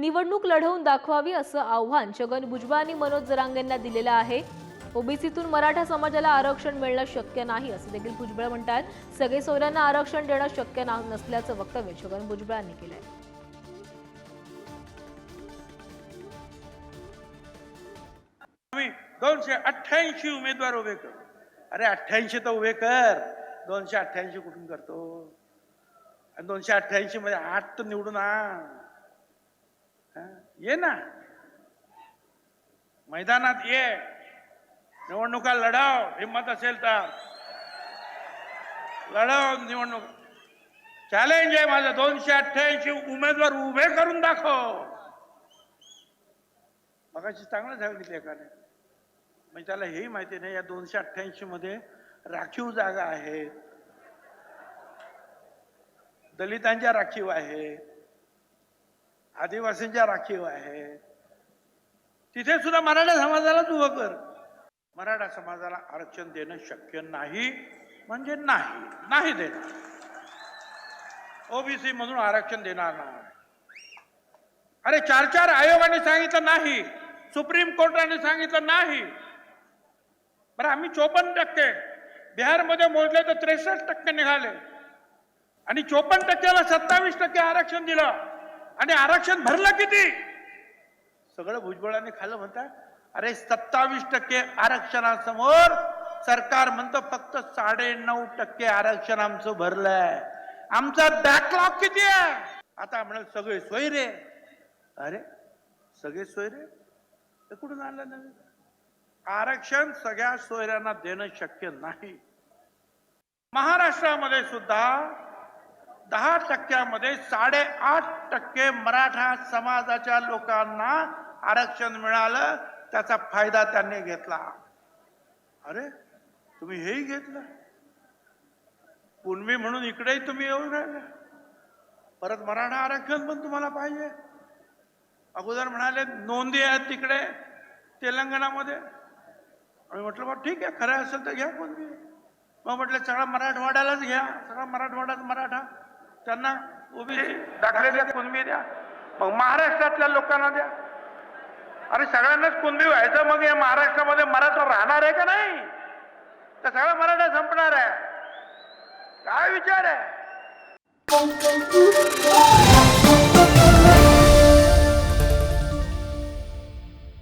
निवडणूक लढवून दाखवावी असं आव्हान छगन भुजबळ आणि मनोज जरांगेंना दिलेलं आहे. ओबीसीतून मराठा समाजाला आरक्षण मिळणं शक्य नाही असं देखील भुजबळ म्हणतात. सगळे सोयऱ्यांना आरक्षण देणं शक्य नसल्याचं वक्तव्य छगन भुजबळांनी केलंय. आम्ही दोनशे अठ्ठ्याऐंशी उमेदवार उभे कर. अरे अठ्ठ्याऐंशी तर उभे कर. दोनशे अठ्ठ्याऐंशी कुठून करतो? आणि दोनशे अठ्ठ्याऐंशी मध्ये आठ तर निवडून आण. हा? ये ना. मैदानात ये. निवडणुका लढाव. हिंमत असेल तर. लढाव निवडणूक. चॅलेंज आहे माझं. दोनशे अठ्ठ्याऐंशी उमेदवार उभे करून दाखव. मगाशी चांगलं सांगितलं एकाने. म्हणजे त्याला हेही माहिती नाही या दोनशे अठ्ठ्याऐंशी मध्ये राखीव जागा आहेत दलितांच्या राखीव आहे. आदिवासींच्या राखीव आहे. तिथे सुद्धा मराठा समाजालाच उभं कर. मराठा समाजाला आरक्षण देणं शक्य नाही म्हणजे नाही नाही देणार. ओबीसी म्हणून आरक्षण देणार नाही. अरे चार चार आयोगाने सांगितलं नाही सुप्रीम कोर्टाने सांगितलं नाही. बरं आम्ही चोपन्न टक्के बिहारमध्ये मोजले तर त्रेसष्ट टक्के निघाले. आणि चोपन्न टक्क्याला सत्तावीस टक्के आरक्षण दिलं. आणि आरक्षण भरलं किती? सगळं भुजबळाने खाल्लं म्हणतात अरे सत्तावीस टक्के आरक्षणासमोर सरकार म्हणतं फक्त साडे नऊ टक्के आरक्षण आमचं भरलंय. आमचा बॅकलॉग किती आहे? आता म्हणाल सगळे सोयरे. अरे सगळे सोयरे? ते कुठून आणलं नवीन? आरक्षण सगळ्या सोयऱ्यांना देणं शक्य नाही. महाराष्ट्रामध्ये सुद्धा दहा टक्क्यामध्ये साडेआठ टक्के मराठा समाजाच्या लोकांना आरक्षण मिळालं त्याचा फायदा त्यांनी घेतला. अरे तुम्ही हेही घेतलं. पूर्वी म्हणून इकडेही तुम्ही येऊन राहिले. परत मराठा आरक्षण पण तुम्हाला पाहिजे. अगोदर म्हणाले नोंदी आहेत तिकडे तेलंगणामध्ये. आम्ही म्हटलं बा ठीक आहे खरं असेल तर घ्या कोणती. मग म्हटलं सगळा मराठवाड्यालाच घ्या सगळा मराठवाड्यात मराठा. त्यांना उभी दाखले द्या कुणबी द्या. मग महाराष्ट्रातल्या लोकांना द्या. अरे सगळ्यांनाच कुणबी व्हायचं मग या महाराष्ट्रामध्ये मराठा राहणार आहे का नाही? तर सगळा मराठा संपणार आहे. काय विचार आहे?